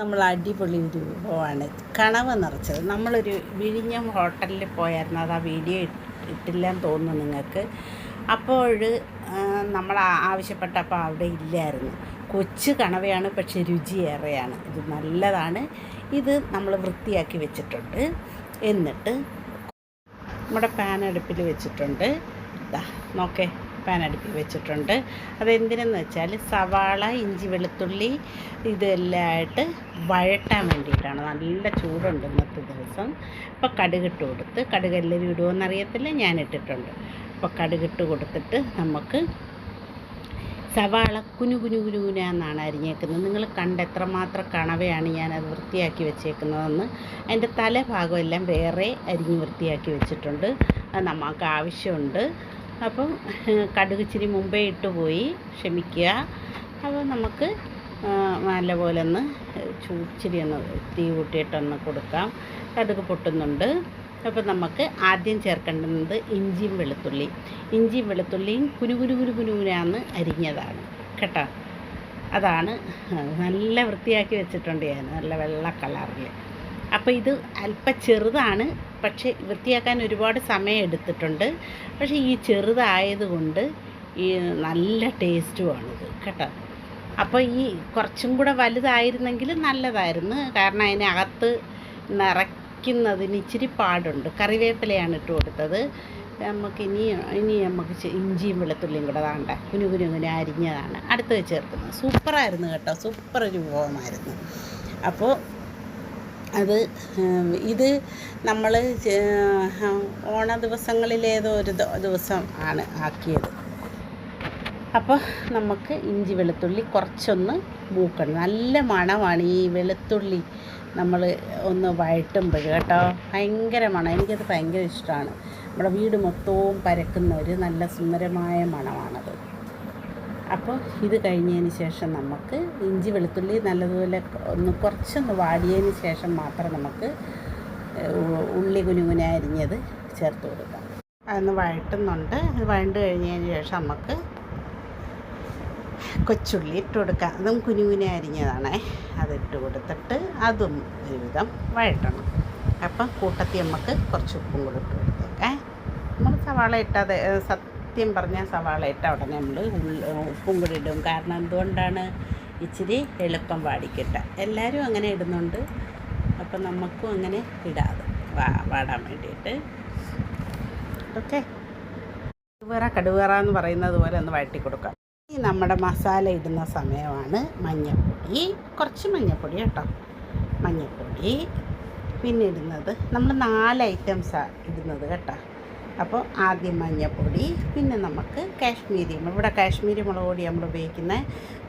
നമ്മൾ അടിപൊളി ഒരു വിഭവമാണ്. കണവ നിറച്ചത്. നമ്മളൊരു വിഴിഞ്ഞം ഹോട്ടലിൽ പോയായിരുന്നു. അത് ആ വീഡിയോ ഇട്ടില്ലെന്ന് തോന്നുന്നു നിങ്ങൾക്ക്. അപ്പോൾ നമ്മൾ ആവശ്യപ്പെട്ടപ്പോൾ അവിടെ ഇല്ലായിരുന്നു. കൊച്ചു കണവയാണ് പക്ഷെ രുചിയേറെയാണ് ഇത് നല്ലതാണ്. ഇത് നമ്മൾ വൃത്തിയാക്കി വെച്ചിട്ടുണ്ട്. എന്നിട്ട് നമ്മുടെ പാൻ അടുപ്പിൽ വെച്ചിട്ടുണ്ട്. ഇതാ നോക്കേ. പാൻ അടുപ്പിൽ വെച്ചിട്ടുണ്ട്. അതെന്തിനെന്ന് വെച്ചാൽ സവാള ഇഞ്ചി വെളുത്തുള്ളി ഇതെല്ലാം ആയിട്ട് വഴട്ടാൻ വേണ്ടിയിട്ടാണ്. നല്ല ചൂടുണ്ട് ഇന്നത്തെ ദിവസം. അപ്പോൾ കടുകിട്ട് കൊടുത്ത് കടുക് എല്ലാവരും ഇടുമോയെന്ന് അറിയത്തില്ല ഞാൻ ഇട്ടിട്ടുണ്ട് അപ്പോൾ കടുകിട്ട് കൊടുത്തിട്ട് നമുക്ക് സവാള കുനു കുനു കുനു കുനാന്നാണ് അരിഞ്ഞേക്കുന്നത്. നിങ്ങൾ കണ്ട് എത്രമാത്രം കണവയാണ് ഞാനത് വൃത്തിയാക്കി വെച്ചേക്കുന്നതെന്ന്. അതിന്റെ തലഭാഗമെല്ലാം വേറെ അരിഞ്ഞ് വൃത്തിയാക്കി വെച്ചിട്ടുണ്ട്. അത് നമുക്ക് ആവശ്യമുണ്ട്. അപ്പം കടുക് ഇച്ചിരി മുമ്പേ ഇട്ട് പോയി ക്ഷമിക്കുക. അപ്പോൾ നമുക്ക് നല്ല നല്ലപോലെ ഒന്ന് ചൂച്ചിരി ഒന്ന് തീ കൂട്ടിയിട്ടൊന്ന് കൊടുക്കാം. കടുക് പൊട്ടുന്നുണ്ട്. അപ്പോൾ നമുക്ക് ആദ്യം ചേർക്കേണ്ടുന്നത് ഇഞ്ചിയും വെളുത്തുള്ളി ഇഞ്ചിയും വെളുത്തുള്ളിയും കുരു കുരു കുരു കുരുവിനാന്ന് അരിഞ്ഞതാണ്. കേട്ടോ? അതാണ് നല്ല വൃത്തിയാക്കി വെച്ചിട്ടുണ്ട് ഞാൻ. നല്ല വെള്ള കളറിൽ അപ്പോൾ ഇത് അല്പം ചെറുതാണ് പക്ഷേ വൃത്തിയാക്കാൻ ഒരുപാട് സമയം എടുത്തിട്ടുണ്ട്. പക്ഷേ ഈ ചെറുതായതുകൊണ്ട് ഈ നല്ല ടേസ്റ്റുമാണിത് കേട്ടോ. അപ്പോൾ ഈ കുറച്ചും കൂടെ വലുതായിരുന്നെങ്കിൽ നല്ലതായിരുന്നു. കാരണം അതിനകത്ത് നിറയ്ക്കുന്നതിന് ഇച്ചിരി പാടുണ്ട്. കറിവേപ്പിലയാണ് ഇട്ട് കൊടുത്തത്. നമുക്ക് ഇനി ഇനി നമുക്ക് ഇഞ്ചിയും വെളുത്തുള്ളിയും കൂടെ വേണ്ട കുനു കുനു കുനു അരിഞ്ഞതാണ്. അടുത്തത് ചേർക്കുന്നത്. സൂപ്പറായിരുന്നു കേട്ടോ. സൂപ്പർ ഒരു വിഭവമായിരുന്നു അപ്പോൾ അത് ഇത് നമ്മൾ ഓണ ദിവസങ്ങളിലേതോ ഒരു ദിവസം ആണ് ആക്കിയത്. അപ്പോൾ നമുക്ക് ഇഞ്ചി വെളുത്തുള്ളി കുറച്ചൊന്ന് മൂക്കണം. നല്ല മണമാണ് ഈ വെളുത്തുള്ളി നമ്മൾ ഒന്ന് വഴറ്റുമ്പോൾ കേട്ടോ. ഭയങ്കര മണം. എനിക്കത് ഭയങ്കര ഇഷ്ടമാണ്. നമ്മുടെ വീട് മൊത്തവും പരക്കുന്ന ഒരു നല്ല സുന്ദരമായ മണമാണത്. അപ്പോൾ ഇത് കഴിഞ്ഞതിന് ശേഷം നമുക്ക് ഇഞ്ചി വെളുത്തുള്ളി നല്ലതുപോലെ ഒന്ന് കുറച്ചൊന്ന് വാടിയതിന് ശേഷം മാത്രം നമുക്ക് ഉള്ളി കുനുകുന അരിഞ്ഞത് ചേർത്ത് കൊടുക്കാം. അതൊന്ന് വഴട്ടുന്നുണ്ട് അത് വഴണ്ട് കഴിഞ്ഞതിന് ശേഷം നമുക്ക് കൊച്ചുള്ളി ഇട്ട് കൊടുക്കാം. അതും കുനുകുന അരിഞ്ഞതാണേ. അതിട്ട് കൊടുത്തിട്ട് അതും ഒരുവിധം വഴട്ടണം അപ്പം കൂട്ടത്തിൽ നമുക്ക് കുറച്ച് ഉപ്പും കൂടി ഇട്ട് കൊടുത്തേക്കേ. നമ്മൾ സവാള ഇട്ടത് സത്യം പറഞ്ഞാൽ സവാള ഇട്ട ഉടനെ നമ്മൾ ഉപ്പും കൂടി ഇടും. കാരണം എന്തുകൊണ്ടാണ് ഇച്ചിരി എളുപ്പം വാടിക്കിട്ട. എല്ലാവരും അങ്ങനെ ഇടുന്നുണ്ട്. അപ്പം നമുക്കും അങ്ങനെ ഇടാതെ വാ വാടാൻ വേണ്ടിയിട്ട്. ഓക്കെ. കടുവേറ കടുവേറ എന്ന് പറയുന്നത് പോലെ ഒന്ന് വഴറ്റി കൊടുക്കാം. ഈ നമ്മുടെ മസാല ഇടുന്ന സമയമാണ് മഞ്ഞൾപ്പൊടി. കുറച്ച് മഞ്ഞൾപ്പൊടി കേട്ടോ. മഞ്ഞൾപ്പൊടി. പിന്നെ ഇടുന്നത് നമ്മൾ നാല് ഐറ്റംസാണ് ഇടുന്നത് കേട്ടോ. അപ്പോൾ ആദ്യം മഞ്ഞൾപ്പൊടി പിന്നെ നമുക്ക് കാശ്മീരി ഇവിടെ കാശ്മീരി മുളക് പൊടി നമ്മൾ ഉപയോഗിക്കുന്നത്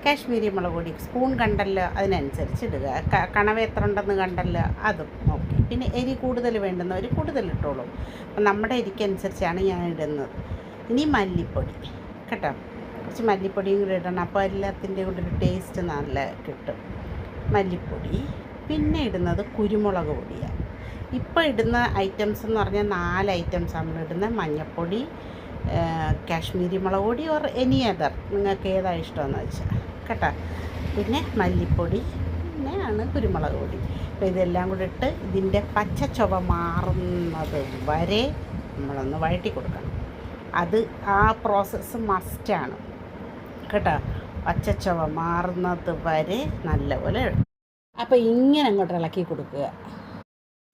കാശ്മീരി മുളക് പൊടി. സ്പൂൺ കണ്ടല്ലോ അതിനനുസരിച്ച് ഇടുക. കണവ എത്ര ഉണ്ടെന്ന് കണ്ടല്ലോ അതും നോക്കി പിന്നെ എരി കൂടുതൽ വേണ്ടുന്നവർ കൂടുതൽ ഇട്ടോളൂ. അപ്പം നമ്മുടെ എരിക്കനുസരിച്ചാണ് ഞാൻ ഇടുന്നത്. ഇനി മല്ലിപ്പൊടി. കേട്ടോ? കുറച്ച് മല്ലിപ്പൊടിയും കൂടി ഇടണം. അപ്പോൾ എല്ലാത്തിന്റെയും കൂടെ ഒരു ടേസ്റ്റ് നല്ല കിട്ടും. മല്ലിപ്പൊടി. പിന്നെ ഇടുന്നത് കുരുമുളക് പൊടിയാണ്. ഇപ്പോൾ ഇടുന്ന ഐറ്റംസ് എന്ന് പറഞ്ഞാൽ നാല് ഐറ്റംസ് നമ്മൾ ഇടുന്നത്. മഞ്ഞൾപ്പൊടി കാശ്മീരി മുളക് പൊടി ഓർ എനി അതർ നിങ്ങൾക്ക് ഏതാ ഇഷ്ടമെന്ന് വെച്ചാൽ. കേട്ടോ? പിന്നെ മല്ലിപ്പൊടി പിന്നെ ആണ് കുരുമുളക് പൊടി. അപ്പോൾ ഇതെല്ലാം കൂടെ ഇട്ട് ഇതിന്റെ പച്ച ചുവ മാറുന്നത് വരെ നമ്മളൊന്ന് വഴറ്റി കൊടുക്കണം. അത് ആ പ്രോസസ്സ് മസ്റ്റാണ് കേട്ടോ? പച്ചച്ചവ മാറുന്നത് വരെ നല്ലപോലെ അപ്പോൾ ഇങ്ങനെ അങ്ങോട്ട് ഇളക്കി കൊടുക്കുക.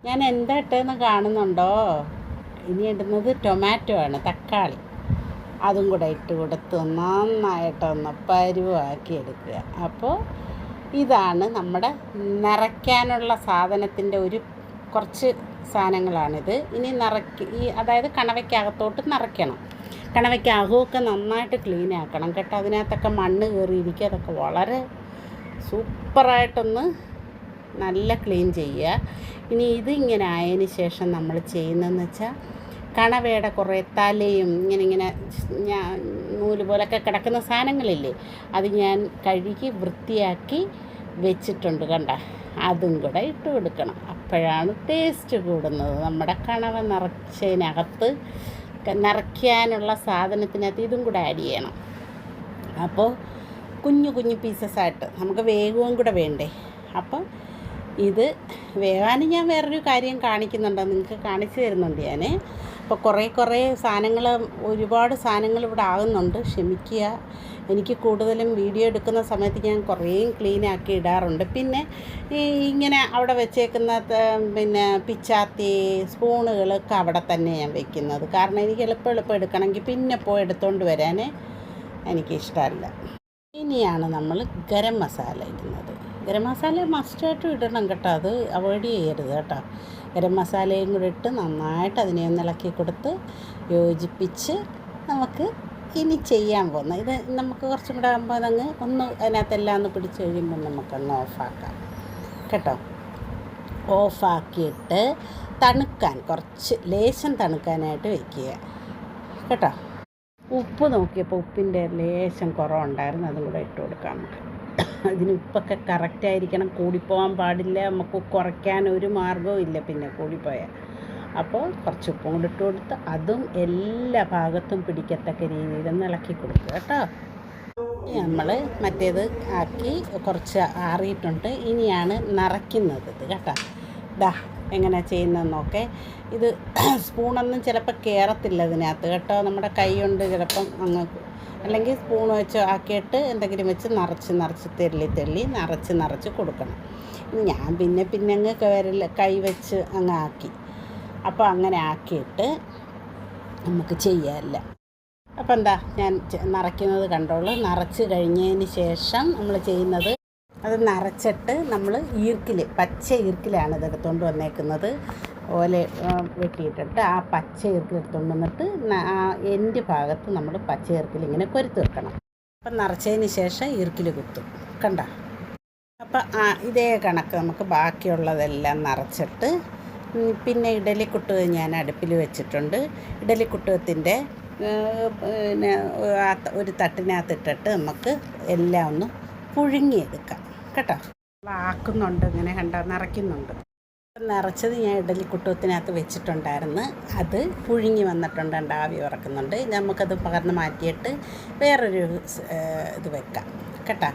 ഞാൻ എന്താ ഇട്ടതെന്ന് കാണുന്നുണ്ടോ? ഇനി ഇടുന്നത് ടൊമാറ്റോ ആണ് തക്കാളി. അതും കൂടെ ഇട്ട് കൊടുത്ത് നന്നായിട്ടൊന്ന് പരുവാക്കി എടുക്കുക. അപ്പോൾ ഇതാണ് നമ്മുടെ നിറയ്ക്കാനുള്ള സാധനത്തിന്റെ ഒരു കുറച്ച് സാധനങ്ങളാണിത്. ഇനി നിറയ്ക്ക് ഈ അതായത് കണവയ്ക്കകത്തോട്ട് നിറയ്ക്കണം. കണവയ്ക്കകമൊക്കെ നന്നായിട്ട് ക്ലീൻ ആക്കണം. കേട്ടോ അതിനകത്തൊക്കെ മണ്ണ് കയറിയിരിക്കുക. അതൊക്കെ വളരെ സൂപ്പറായിട്ടൊന്ന് നല്ല ക്ലീൻ ചെയ്യുക. ഇനി ഇത് ഇങ്ങനെ ആയതിന് ശേഷം നമ്മൾ ചെയ്യുന്നതെന്ന് വെച്ചാൽ കണവയുടെ കുറേ തലയും ഇങ്ങനെ ഇങ്ങനെ ഞാൻ നൂൽ പോലൊക്കെ കിടക്കുന്ന സാധനങ്ങളില്ലേ അത് ഞാൻ കഴുകി വൃത്തിയാക്കി വെച്ചിട്ടുണ്ട് കണ്ട. അതും കൂടെ ഇട്ട് കൊടുക്കണം. അപ്പോഴാണ് ടേസ്റ്റ് കൂടുന്നത്. നമ്മുടെ കണവ നിറച്ചതിനകത്ത് നിറയ്ക്കാനുള്ള സാധനത്തിനകത്ത് ഇതും കൂടെ ആഡ് ചെയ്യണം. അപ്പോൾ കുഞ്ഞു കുഞ്ഞു പീസസ് ആയിട്ട് നമുക്ക് വേഗവും കൂടെ വേണ്ടേ? അപ്പം ഇത് വേകാനും ഞാൻ വേറൊരു കാര്യം കാണിക്കുന്നുണ്ട്. നിങ്ങൾക്ക് കാണിച്ചു തരുന്നുണ്ട് ഞാൻ അപ്പോൾ കുറേ കുറേ സാധനങ്ങൾ ഒരുപാട് സാധനങ്ങൾ ഇവിടെ ആകുന്നുണ്ട് ക്ഷമിക്കുക. എനിക്ക് കൂടുതലും വീഡിയോ എടുക്കുന്ന സമയത്ത് ഞാൻ കുറേയും ക്ലീനാക്കി ഇടാറുണ്ട്. പിന്നെ ഇങ്ങനെ അവിടെ വെച്ചേക്കുന്ന പിന്നെ പിച്ചാത്തി സ്പൂണുകളൊക്കെ അവിടെ തന്നെ ഞാൻ വെക്കുന്നത്. കാരണം എനിക്ക് എളുപ്പം എളുപ്പം എടുക്കണമെങ്കിൽ പിന്നെ പോയി എടുത്തുകൊണ്ട് വരാൻ എനിക്കിഷ്ടമല്ല. ഇനിയാണ് നമ്മൾ ഗരം മസാല ഇടുന്നത്. ഗരം മസാല മസ്റ്റായിട്ടും ഇടണം കേട്ടോ. അത് അവോയ്ഡ് ചെയ്യരുത് കേട്ടോ. ഗരം മസാലയും കൂടി ഇട്ട് നന്നായിട്ട് അതിനെ ഒന്ന് ഇളക്കി കൊടുത്ത് യോജിപ്പിച്ച് നമുക്ക് ഇനി ചെയ്യാൻ പോകുന്നത്. ഇത് നമുക്ക് കുറച്ചും കൂടെ ആകുമ്പോൾ അതങ്ങ് ഒന്ന് അതിനകത്തെല്ലാം ഒന്ന് പിടിച്ച് കഴിയുമ്പോൾ നമുക്കൊന്ന് ഓഫാക്കാം കേട്ടോ? ഓഫാക്കിയിട്ട് തണുക്കാൻ കുറച്ച് ലേശം തണുക്കാനായിട്ട് വെക്കുക. കേട്ടോ? ഉപ്പ് നോക്കിയപ്പോൾ ഉപ്പിന്റെ ലേശം കുറവുണ്ടായിരുന്നു. അതും കൂടെ ഇട്ട് കൊടുക്കാം നമുക്ക്. ഇതിന് ഉപ്പൊക്കെ കറക്റ്റായിരിക്കണം കൂടിപ്പോകാൻ പാടില്ല. നമുക്ക് കുറയ്ക്കാൻ ഒരു മാർഗവും ഇല്ല. പിന്നെ കൂടിപ്പോയാൽ അപ്പോൾ കുറച്ച് ഉപ്പും കൂടി ഇട്ട് കൊടുത്ത് അതും എല്ലാ ഭാഗത്തും പിടിക്കത്തക്ക രീതിയിൽ ഒന്ന് ഇളക്കി കൊടുക്കുക കേട്ടോ. നമ്മൾ മറ്റേത് ആക്കി കുറച്ച് ആറിയിട്ടുണ്ട്. ഇനിയാണ് നിറയ്ക്കുന്നത് കേട്ടോ. ദാ എങ്ങനെ ചെയ്യുന്നതെന്നൊക്കെ. ഇത് സ്പൂണൊന്നും ചിലപ്പോൾ കയറത്തില്ല ഇതിനകത്ത് കേട്ടോ. നമ്മുടെ കൈ കൊണ്ട് ചിലപ്പം അങ്ങ് അല്ലെങ്കിൽ സ്പൂൺ വെച്ച് ആക്കിയിട്ട് എന്തെങ്കിലും വെച്ച് നിറച്ച് നിറച്ച് തെള്ളി തെള്ളി നിറച്ച് നിറച്ച് കൊടുക്കണം. ഞാൻ പിന്നെ പിന്നെ അങ്ങ് കയറിൽ കൈ വെച്ച് അങ്ങ് ആക്കി. അപ്പോൾ അങ്ങനെ ആക്കിയിട്ട് നമുക്ക് ചെയ്യാമല്ല അപ്പം എന്താ? ഞാൻ നിറയ്ക്കുന്നത് കണ്ടോളൂ. നിറച്ച് കഴിഞ്ഞതിന് ശേഷം നമ്മൾ ചെയ്യുന്നത് അത് നിറച്ചിട്ട് നമ്മൾ ഈർക്കിൽ പച്ച ഈർക്കിലാണ് ഇത് എടുത്തുകൊണ്ട് വന്നേക്കുന്നത്. ഓല വെട്ടിയിട്ടിട്ട് ആ പച്ച ഈർക്കിൽ എടുത്തുകൊണ്ട് വന്നിട്ട് ആ എന്റെ ഭാഗത്ത് നമ്മൾ പച്ച ഈർക്കിൽ ഇങ്ങനെ കൊരുത്ത് വെക്കണം. അപ്പം നിറച്ചതിന് ശേഷം ഈർക്കിൽ കുത്തും. കണ്ട? അപ്പം ആ ഇതേ കണക്ക് നമുക്ക് ബാക്കിയുള്ളതെല്ലാം നിറച്ചിട്ട് പിന്നെ ഇഡലിക്കുട്ട് ഞാൻ അടുപ്പിൽ വെച്ചിട്ടുണ്ട്. ഇഡലിക്കുട്ടത്തിന്റെ പിന്നെ ഒരു തട്ടിനകത്തിട്ടിട്ട് നമുക്ക് എല്ലാം ഒന്ന് പുഴുങ്ങിയെടുക്കാം. കേട്ടോ ആക്കുന്നുണ്ട് ഇങ്ങനെ കണ്ട നിറയ്ക്കുന്നുണ്ട്. നിറച്ചത് ഞാൻ ഇഡലി ഇഡലിക്കുട്ടത്തിനകത്ത് വെച്ചിട്ടുണ്ടായിരുന്നു. അത് പുഴുങ്ങി വന്നിട്ടുണ്ട് ആവി ഉറക്കുന്നുണ്ട് നമുക്കത് പകർന്ന് മാറ്റിയിട്ട് വേറൊരു ഇത് വെക്കാം. കേട്ടാ?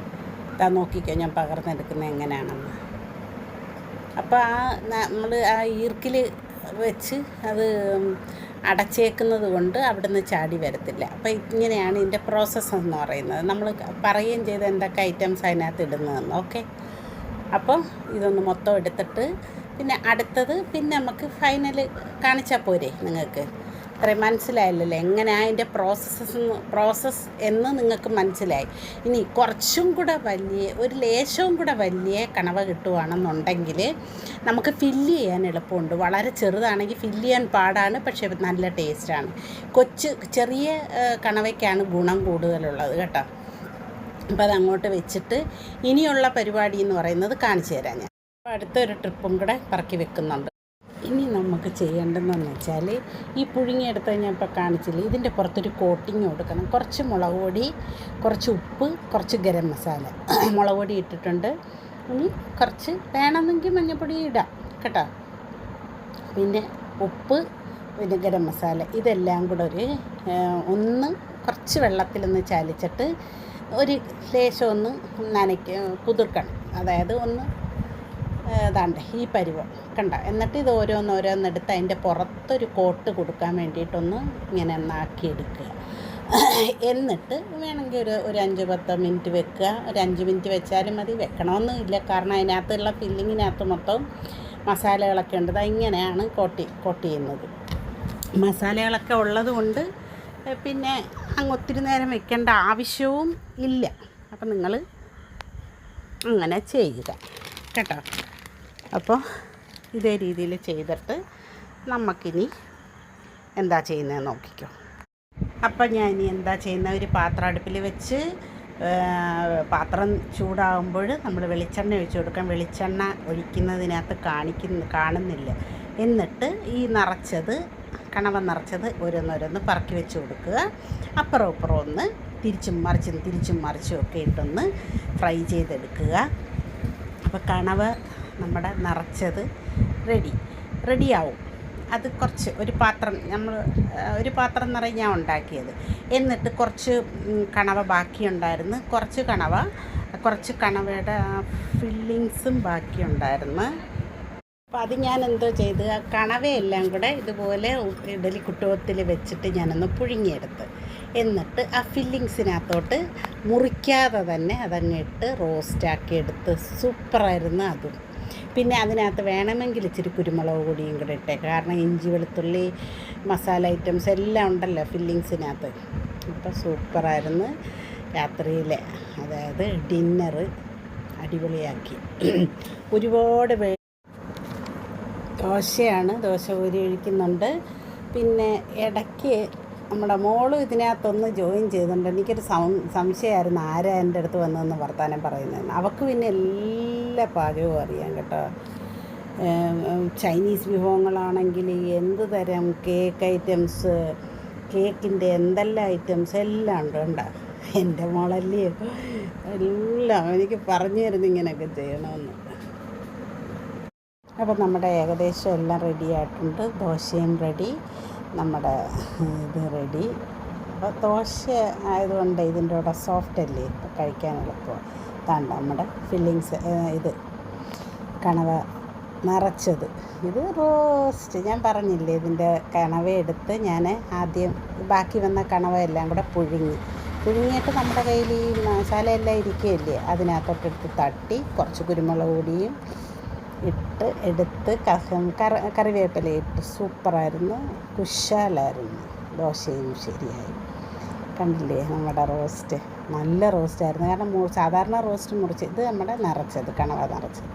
ഇതാ നോക്കിക്കോ ഞാൻ പകർന്നെടുക്കുന്നത് എങ്ങനെയാണെന്ന്. അപ്പോൾ ആ നമ്മൾ ആ ഈർക്കിൽ വെച്ച് അത് അടച്ചേക്കുന്നത് കൊണ്ട് അവിടുന്ന് ചാടി വരത്തില്ല. അപ്പോൾ ഇങ്ങനെയാണ് ഇതിന്റെ പ്രോസസ്സ് എന്ന് പറയുന്നത്. നമ്മൾ പറയുകയും ചെയ്ത് എന്തൊക്കെ ഐറ്റംസ് അതിനകത്ത് ഇടുന്നതെന്ന്. ഓക്കെ അപ്പോൾ ഇതൊന്ന് മൊത്തം എടുത്തിട്ട് പിന്നെ അടുത്തത് പിന്നെ നമുക്ക് ഫൈനൽ കാണിച്ചാൽ പോരെ നിങ്ങൾക്ക്? അത്രയും മനസ്സിലായല്ലോ എങ്ങനെ അതിന്റെ പ്രോസസ്സ് പ്രോസസ്സ് എന്ന് നിങ്ങൾക്ക് മനസ്സിലായി. ഇനി കുറച്ചും കൂടെ വലിയ ഒരു ലേശവും കൂടെ വലിയ കണവ കിട്ടുകയാണെന്നുണ്ടെങ്കിൽ നമുക്ക് ഫില്ല് ചെയ്യാൻ എളുപ്പമുണ്ട്. വളരെ ചെറുതാണെങ്കിൽ ഫില്ല് ചെയ്യാൻ പാടാണ് പക്ഷേ നല്ല ടേസ്റ്റാണ് കൊച്ചു ചെറിയ കണവയ്ക്കാണ് ഗുണം കൂടുതലുള്ളത് കേട്ടോ. അപ്പോൾ അതങ്ങോട്ട് വെച്ചിട്ട് ഇനിയുള്ള പരിപാടി എന്ന് പറയുന്നത് കാണിച്ചു തരാം ഞാൻ. അടുത്തൊരു ട്രിപ്പും കൂടെ പറക്കി വെക്കുന്നുണ്ട്. നമുക്ക് ചെയ്യേണ്ടതെന്ന് വെച്ചാൽ ഈ പുഴുങ്ങിയെടുത്ത് ഞാൻ ഇപ്പോൾ കാണിച്ചില്ലേ ഇതിന്റെ പുറത്തൊരു കോട്ടിങ് കൊടുക്കണം. കുറച്ച് മുളക് പൊടി കുറച്ച് ഉപ്പ് കുറച്ച് ഗരം മസാല. മുളക് പൊടി ഇട്ടിട്ടുണ്ട്. ഇനി കുറച്ച് വേണമെങ്കിൽ മഞ്ഞൾപ്പൊടി ഇടാം കേട്ടോ. പിന്നെ ഉപ്പ് പിന്നെ ഗരം മസാല ഇതെല്ലാം കൂടെ ഒരു ഒന്ന് കുറച്ച് വെള്ളത്തിലൊന്ന് ചാലിച്ചിട്ട് ഒരു ലേശം ഒന്ന് നനയ്ക്ക് കുതിർക്കണം. അതായത് ഒന്ന് ഏതാണ്ട് ഈ പരുവം. കണ്ട? എന്നിട്ട് ഇത് ഓരോന്നോരോന്നെടുത്ത് അതിന്റെ പുറത്തൊരു കോട്ട് കൊടുക്കാൻ വേണ്ടിയിട്ടൊന്ന് ഇങ്ങനെ ഒന്നാക്കിയെടുക്കുക എന്നിട്ട് വേണമെങ്കിൽ ഒരു ഒരു അഞ്ച് പത്ത് മിനിറ്റ് വെക്കുക. ഒരു അഞ്ച് മിനിറ്റ് വെച്ചാലും മതി. വെക്കണമെന്നും ഇല്ല കാരണം അതിനകത്തുള്ള ഫില്ലിങ്ങിനകത്ത് മൊത്തം മസാലകളൊക്കെ ഉണ്ട്. ഇങ്ങനെയാണ് കോട്ടി കോട്ട് ചെയ്യുന്നത്. മസാലകളൊക്കെ ഉള്ളതുകൊണ്ട് പിന്നെ അങ്ങ് ഒത്തിരി നേരം വെക്കേണ്ട ആവശ്യവും ഇല്ല. അപ്പം നിങ്ങൾ അങ്ങനെ ചെയ്യുക. കേട്ടോ. അപ്പോൾ ഇതേ രീതിയിൽ ചെയ്തിട്ട് നമുക്കിനി എന്താ ചെയ്യുന്നത് നോക്കിക്കോ. അപ്പം ഞാൻ എന്താ ചെയ്യുന്ന? ഒരു പാത്രം അടുപ്പിൽ വെച്ച് പാത്രം ചൂടാകുമ്പോൾ നമ്മൾ വെളിച്ചെണ്ണ ഒഴിച്ചു കൊടുക്കാം. വെളിച്ചെണ്ണ ഒഴിക്കുന്നതിനകത്ത് കാണിക്കുന്ന കാണുന്നില്ല. എന്നിട്ട് ഈ നിറച്ചത് കണവ നിറച്ചത് ഓരോന്നോരോന്ന് പറക്കി വെച്ച് കൊടുക്കുക. അപ്പുറം ഇപ്പുറം ഒന്ന് തിരിച്ചും മറിച്ചും തിരിച്ചും മറിച്ചും ഒക്കെ ഇട്ടൊന്ന് ഫ്രൈ ചെയ്തെടുക്കുക. അപ്പോൾ കണവ് നമ്മുടെ നിറച്ചത് റെഡി റെഡിയാവും അത് കുറച്ച് ഒരു പാത്രം നമ്മൾ ഒരു പാത്രം നിറയെ ഞാൻ ഉണ്ടാക്കിയത്. എന്നിട്ട് കുറച്ച് കണവ ബാക്കിയുണ്ടായിരുന്നു. കുറച്ച് കണവ കുറച്ച് കണവയുടെ ഫില്ലിങ്സും ബാക്കിയുണ്ടായിരുന്നു. അപ്പോൾ അത് ഞാൻ എന്തോ ചെയ്ത് ആ കണവയെല്ലാം കൂടെ ഇതുപോലെ ഇഡലി കുട്ടുവത്തിൽ വെച്ചിട്ട് ഞാനൊന്ന് പുഴുങ്ങിയെടുത്ത്. എന്നിട്ട് ആ ഫില്ലിങ്സിനകത്തോട്ട് മുറിക്കാതെ തന്നെ അതങ്ങിട്ട് റോസ്റ്റാക്കി എടുത്ത് സൂപ്പറായിരുന്നു അതും. പിന്നെ അതിനകത്ത് വേണമെങ്കിൽ ഇച്ചിരി കുരുമുളക് പൊടിയും കൂടെ ഇട്ടേ. കാരണം ഇഞ്ചി വെളുത്തുള്ളി മസാല ഐറ്റംസ് എല്ലാം ഉണ്ടല്ലോ ഫില്ലിങ്സിനകത്ത്. അപ്പോൾ സൂപ്പറായിരുന്നു രാത്രിയിലെ. അതായത് ഡിന്നറ് അടിപൊളിയാക്കി. ഒരുപാട് പേ ദോശയാണ്. ദോശ ഊരി ഒഴിക്കുന്നുണ്ട്. പിന്നെ ഇടയ്ക്ക് നമ്മുടെ മോൾ ഇതിനകത്തൊന്ന് ജോയിൻ ചെയ്തിട്ടുണ്ട് എനിക്കൊരു സംശയമായിരുന്നു ആരാ എന്റെ അടുത്ത് വന്നതെന്ന് വർത്തമാനം പറയുന്നതെന്ന്. അവൾക്ക് പിന്നെ എല്ലാ പാചകവും അറിയാം കേട്ടോ. ചൈനീസ് വിഭവങ്ങളാണെങ്കിൽ എന്ത് തരം കേക്ക് ഐറ്റംസ് കേക്കിന്റെ എന്തെല്ലാം ഐറ്റംസ് എല്ലാം ഉണ്ട് കണ്ടോ? എന്റെ മോളല്ലേ? എല്ലാം എനിക്ക് പറഞ്ഞു തരുന്നു ഇങ്ങനെയൊക്കെ ചെയ്യണമെന്ന്. അപ്പോൾ നമ്മുടെ ഏകദേശം എല്ലാം റെഡി ആയിട്ടുണ്ട്. ദോശയും റെഡി നമ്മുടെ ഇത് റെഡി അപ്പോൾ ദോശ ആയതുകൊണ്ട് ഇതിന്റെ കൂടെ സോഫ്റ്റ് അല്ലേ? കഴിക്കാൻ എളുപ്പമാണ് താണ്ട നമ്മുടെ ഫില്ലിങ്സ് ഇത് കണവ നിറച്ചത്. ഇത് റോസ്റ്റ് ഞാൻ പറഞ്ഞില്ലേ ഇതിന്റെ കണവ എടുത്ത് ഞാൻ ആദ്യം ബാക്കി വന്ന കണവ എല്ലാം കൂടെ പുഴുങ്ങി. പുഴുങ്ങിയിട്ട് നമ്മുടെ കയ്യിൽ ഈ മസാല എല്ലാം ഇരിക്കുകയല്ലേ? അതിനകത്തോട്ടെടുത്ത് തട്ടി കുറച്ച് കുരുമുളക് പൊടിയും ഇട്ട് എടുത്ത് കറിവേപ്പില ഇട്ട് സൂപ്പറായിരുന്നു. കുശാലായിരുന്നു. ദോശയും ശരിയായി കണ്ടില്ലേ? നമ്മുടെ റോസ്റ്റ്. നല്ല റോസ്റ്റായിരുന്നു. കാരണം സാധാരണ റോസ്റ്റ് മുറിച്ച് ഇത് നമ്മുടെ നിറച്ചത് കണവ നിറച്ചത്.